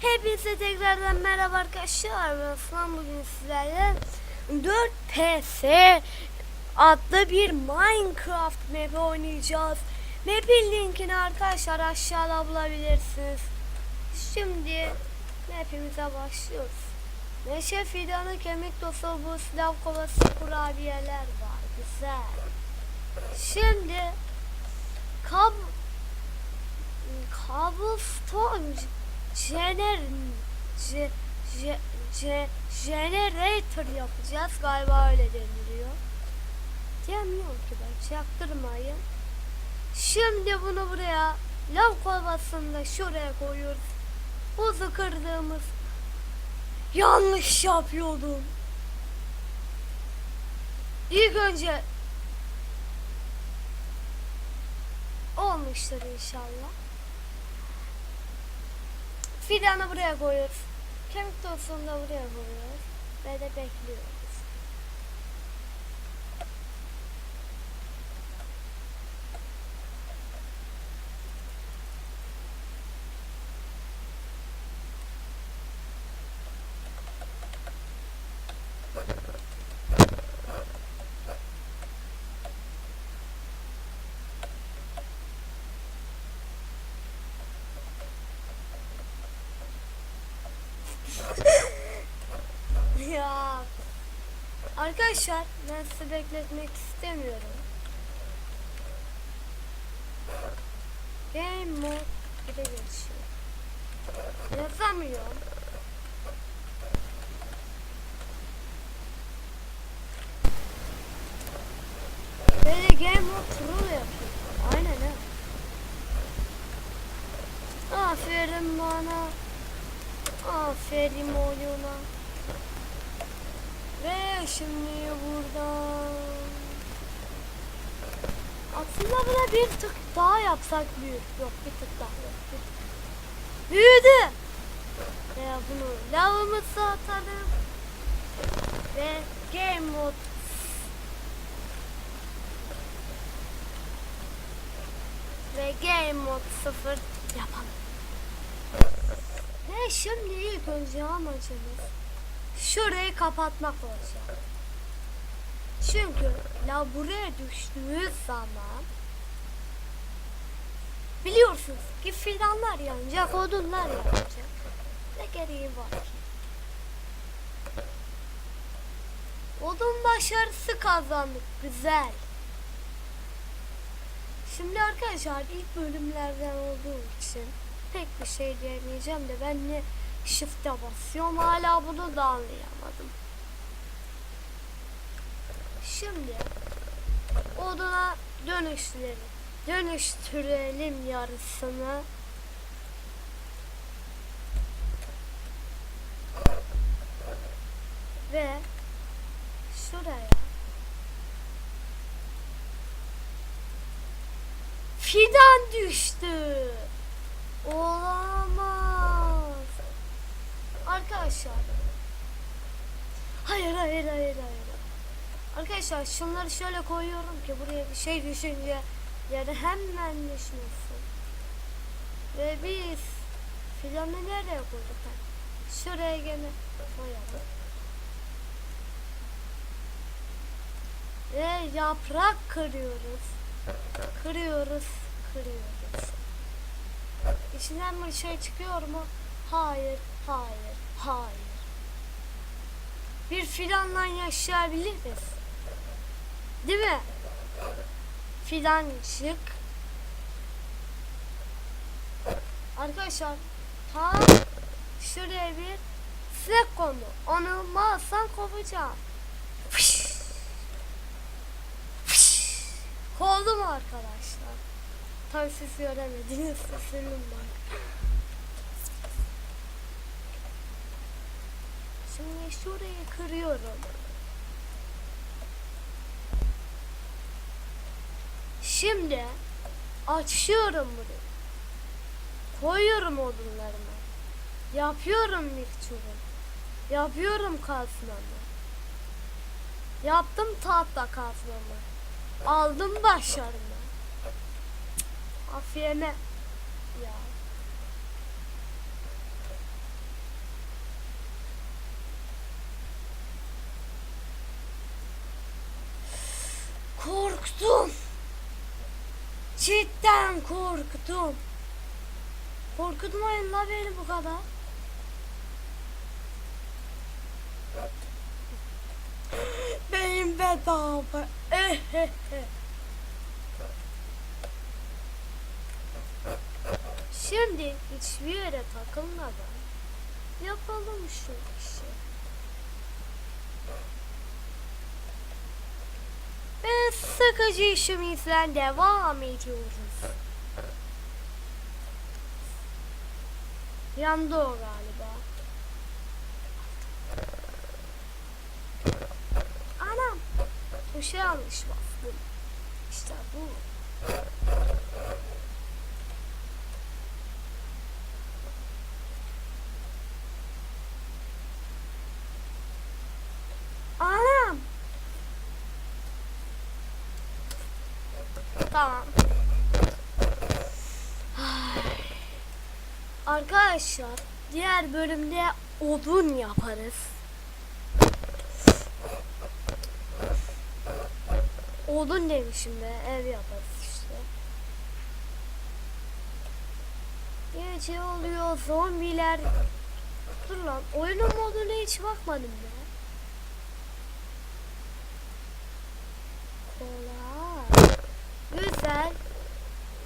Hepinize tekrardan merhaba arkadaşlar. Ben bugün sizlerle 4 PS adlı bir Minecraft map oynayacağız. Map'in linkini arkadaşlar aşağıda bulabilirsiniz. Şimdi map'imize başlıyoruz. Neşe fidanı, kemik tozu, bu silah kovası, kurabiyeler var. Güzel. Şimdi kab cobblestone gener je, je, je, generator yapacağız galiba öyle deniliyor. Diyemiyorum ki ben çaktırmayın. Şimdi bunu buraya lav kovasında şuraya koyuyoruz. Buzu kırdığımız yanlış yapıyordum. İlk önce olmuştur inşallah. Fidanı buraya koyuyoruz. Kemik tozunu da buraya koyuyoruz. Ve de bekliyoruz. ya arkadaşlar ben sizi bekletmek istemiyorum. Game mode 1'e geçiyor. Yazamıyorum. Böyle game mode troll yapıyor. Aynen ha. Aferin bana. Aferin oyuna. Ve şimdi buradan. Aslında buna bir tık daha yapsak büyür. Yok bir tık daha yok. Bir tık. Büyüdü. Ve bunu lavımıza atalım. Ve game mode ve game mode 0 yapalım. Ve şimdi ilk önce amacımız şurayı kapatmak olacak. Çünkü la buraya düştüğü zaman biliyorsunuz ki fidanlar yanacak, odunlar yanacak. Ne gereği var ki? Odun başarısı kazandık. Güzel. Şimdi arkadaşlar ilk bölümlerden olduğu için pek bir şey diyemeyeceğim de ben ne shift'e basıyorum hala bunu da anlayamadım. Şimdi oduna dönüştürelim. Dönüştürelim yarısını. Ve şuraya Fidan düştü. Olamaz. Arkadaşlar. Hayır hayır hayır hayır. Arkadaşlar şunları şöyle koyuyorum ki buraya bir şey düşünce yani hemen düşmesin. Ve biz fidanı nereye koyduk? Şuraya gene koyalım. Ve yaprak kırıyoruz. Kırıyoruz, kırıyoruz. İçinden bir şey çıkıyor mu? Hayır, hayır, hayır. Bir fidanla yaşayabiliriz. Değil mi? Fidancık. Arkadaşlar tam şuraya bir sinek kondu. Onu mağazdan kovacağım. Fış. Fış. Kovdu mu arkadaşlar? Tabii siz göremediniz. Sesim bak. Şimdi şurayı kırıyorum. Şimdi açıyorum bunu. Koyuyorum odunlarımı. Yapıyorum mikçuru. Yapıyorum kazmamı. Yaptım tahta kazmamı. Aldım başarımı. Afiyene. Ya. Korktum. Cidden korktum. Korkutmayın la beni bu kadar. Benim bedava. Şimdi hiçbir yere takılmadan yapalım şu işi. Ve sıkıcı işimizle devam ediyoruz. Yandı o galiba. Anam. Şey yanlış bastım. İşte bu. Anam. Tamam. Arkadaşlar diğer bölümde odun yaparız. Odun demişim be ev yaparız işte. Gece oluyor zombiler. Dur lan oyunun moduna hiç bakmadım be. Kolay. Güzel.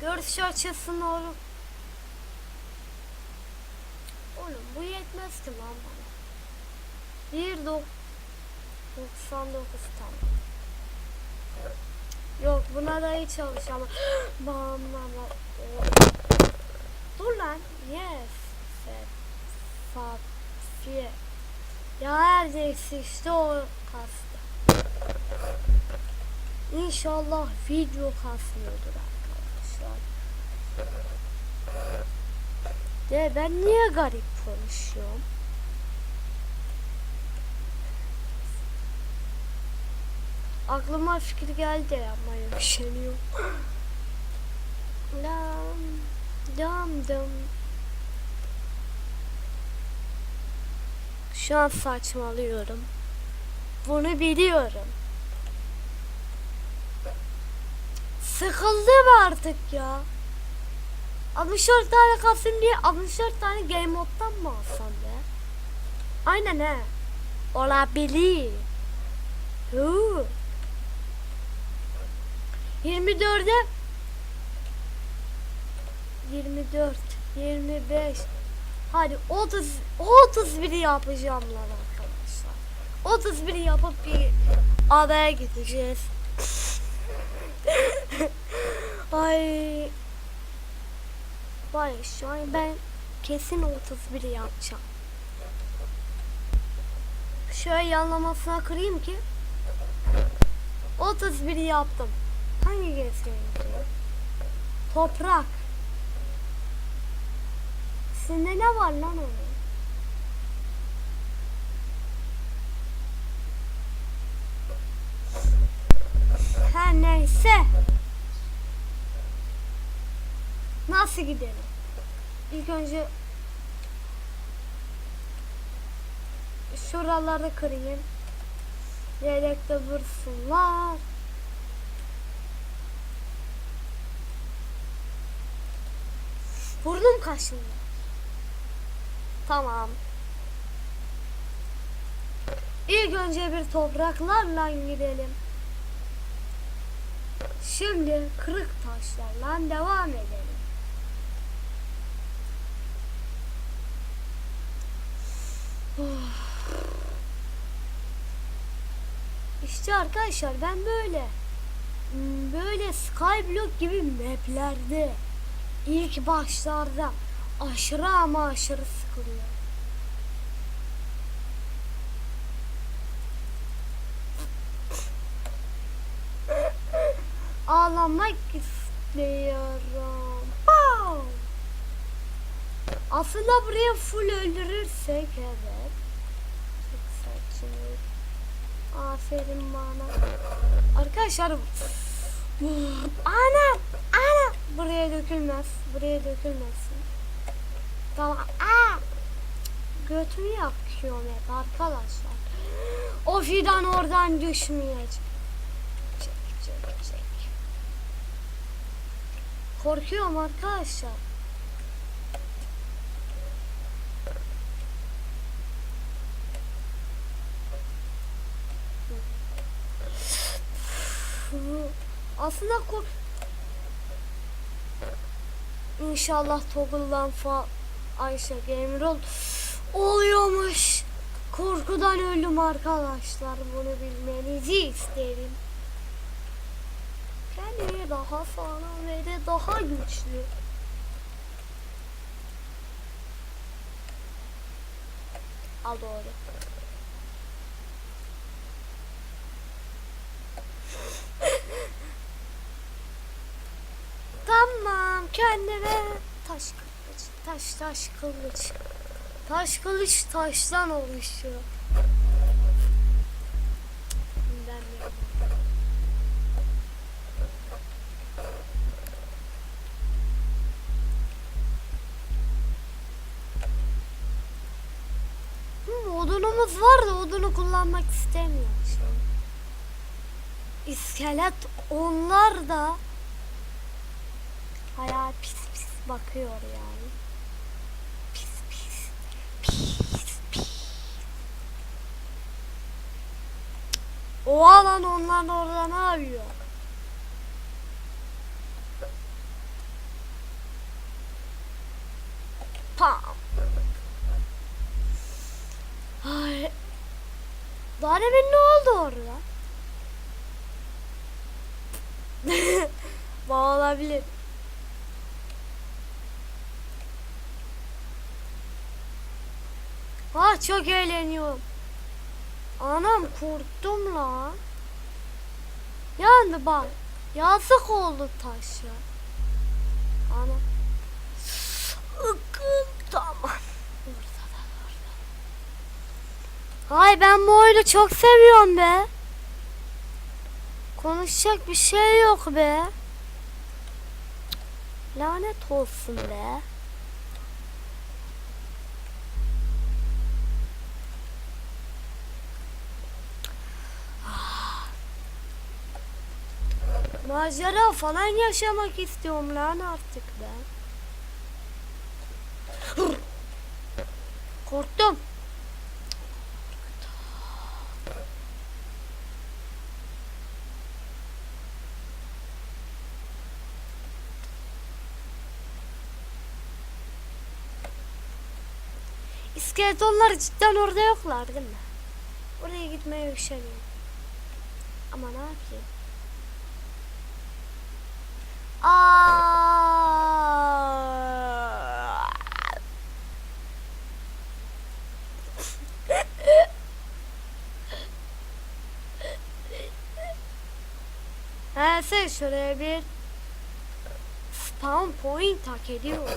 Görüş açısını oğlum. Oğlum bu yetmez ki lan bana. 1 99 tamam. Yok buna da hiç çalışamam. Bam bam. Dur lan. Yes. Set. Fat. Fiye. Ya neredeyse işte o kastı. İnşallah video kasmıyordur arkadaşlar. De ben niye garip konuşuyorum? Aklıma fikir geldi ama üşeniyorum. Lam, dam dam. Şu an saçmalıyorum. Bunu biliyorum. Sıkıldım artık ya. 64 tane kalsın diye 64 tane game moddan mı alsam be? Aynen he. Olabilir. Huu. 24'e 24 25 Hadi 30 31 yapacağım lan arkadaşlar. 31 yapıp bir adaya gideceğiz. Ay. Var ya şu an ben kesin 31 yapacağım. Şöyle yanlamasına kırayım ki 31 yaptım. Hangi gezegen? Toprak. Sende ne var lan onun? Her neyse. Nasıl gidelim? İlk önce şuraları kırayım. Yedekte dursunlar. Burnum kaşındı. Tamam. İlk önce bir topraklarla gidelim. Şimdi kırık taşlarla devam edelim. İşte arkadaşlar ben böyle hmm, böyle Skyblock gibi maplerde ilk başlarda aşırı ama aşırı sıkılıyor. Ağlamak istiyorum. Pow! Aslında buraya full öldürürsek evet. Çok saçma. Aferin bana. Arkadaşlar Ana! Ana! Buraya dökülmez. Buraya dökülmesin. Tamam. Aa! Götümü yakıyorum hep arkadaşlar. O fidan oradan düşmeyecek. Çek çek çek. Korkuyorum arkadaşlar. Aslında kork... İnşallah Toggle'dan fa Ayşe Gamer ol oluyormuş. Korkudan öldüm arkadaşlar. Bunu bilmenizi isterim. Kendimi daha sağlam ve de daha güçlü. Al doğru. Tamam kendime taş kılıç, taş taş kılıç. Taş kılıç taştan oluşuyor. Odunumuz var da odunu kullanmak istemiyorum. İskelet onlar da Hala pis pis bakıyor yani. Pis pis. Pis pis. O alan onlar orada ne yapıyor? Pam. Ay. Daha demin ne oldu orada? Olabilir. Ha çok eğleniyorum. Anam korktum lan. Yani bak yazık oldu taşa. Ana. Ikım tamam. Hay ben bu oyunu çok seviyorum be. Konuşacak bir şey yok be. Lanet olsun be. Macera falan yaşamak istiyorum lan artık ben. Korktum. İskeletonlar cidden orada yoklar değil mi? Oraya gitmeye üşeniyorum. Ama ne yapayım? Aa! Sen şuraya bir spawn point hak ediyor.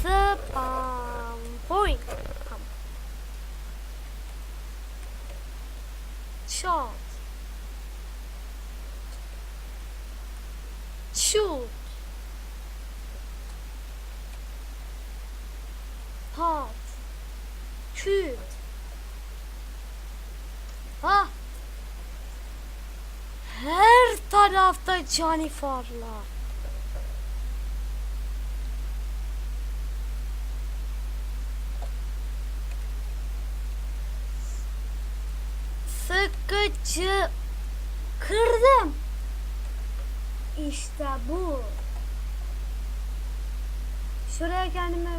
Spawn point. Tamam. Shot. Shoot. Pat. Küt. Ha. Her tarafta canifarlar. Sıkıcı kırdım. İşte bu. Şuraya kendime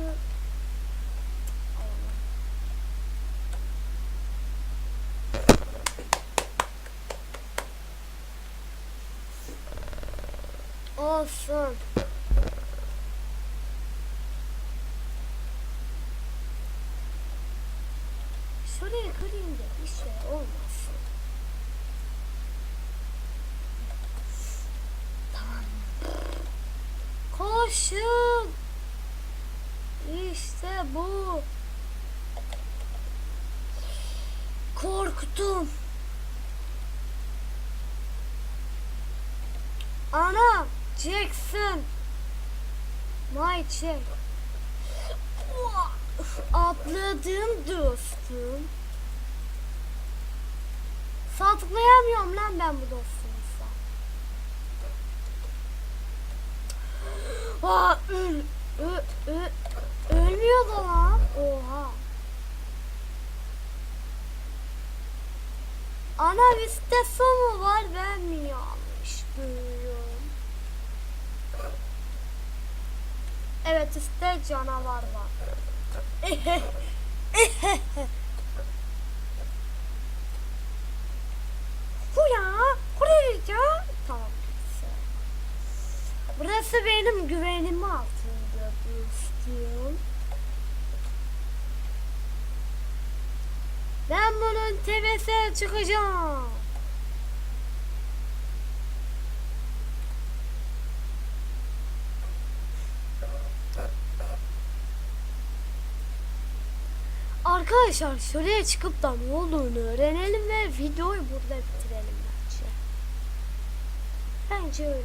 Olsun. Şuraya kırayım da bir şey olmasın. Tamam. Koşun. İşte bu. Korktum. Ana Jackson. My Jack. Atladım dostum. Sağ tıklayamıyorum lan ben bu dostumuzla. Aa öl, ö, ö, ölmüyor da lan. Oha. Ana vistesi mu var ben mi yanlış duyuyorum? Evet işte canavar var. Bu ya, buraya Tamam. güzel. Burası benim güvenim altında dostum. Ben bunun tepesine çıkacağım. Arkadaşlar şuraya çıkıp da ne olduğunu öğrenelim ve videoyu burada bitirelim bence. Bence öyle.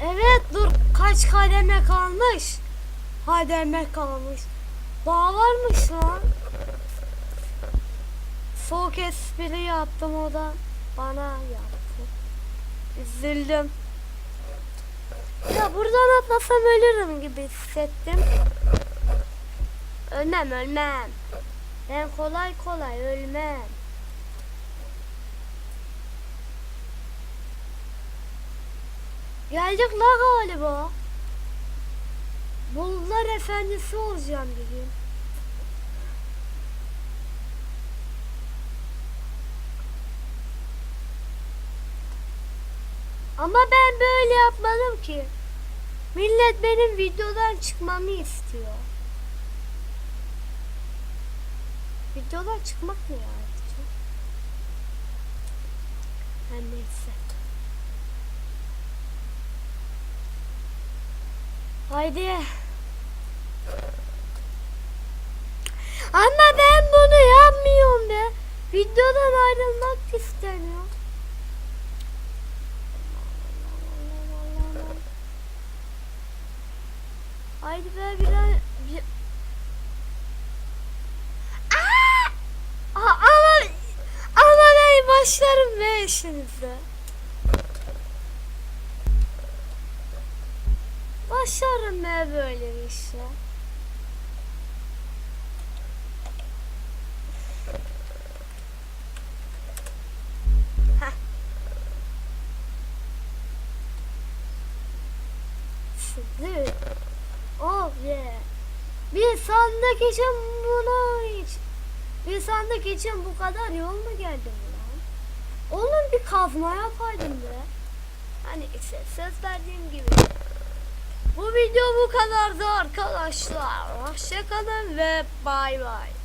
Evet dur kaç kademe kalmış? Kademe kalmış. Daha varmış lan. Soğuk espri yaptım o bana yaptı. Üzüldüm. Ya buradan atlasam ölürüm gibi hissettim. Ölmem ölmem. Ben kolay kolay ölmem. Geldik la galiba. Bulutlar efendisi olacağım bir gün. Ama ben böyle yapmadım ki. Millet benim videodan çıkmamı istiyor. Videodan çıkmak ne ya? ayrıca? Her neyse. Haydi. Ama ben bunu yapmıyorum be. Videodan ayrılmak istemiyorum. Haydi be bir. Aa! Aa, ama... Ama ben başlarım be işinize. Başlarım be böyle bir işe. Heh. Şimdi Oh yeah. Bir sandık için buna hiç. Bir için bu kadar yol mu geldi lan? Oğlum bir kazma yapaydım be. Hani işte söz verdiğim gibi. Bu video bu kadardı arkadaşlar. Hoşçakalın ve bay bay.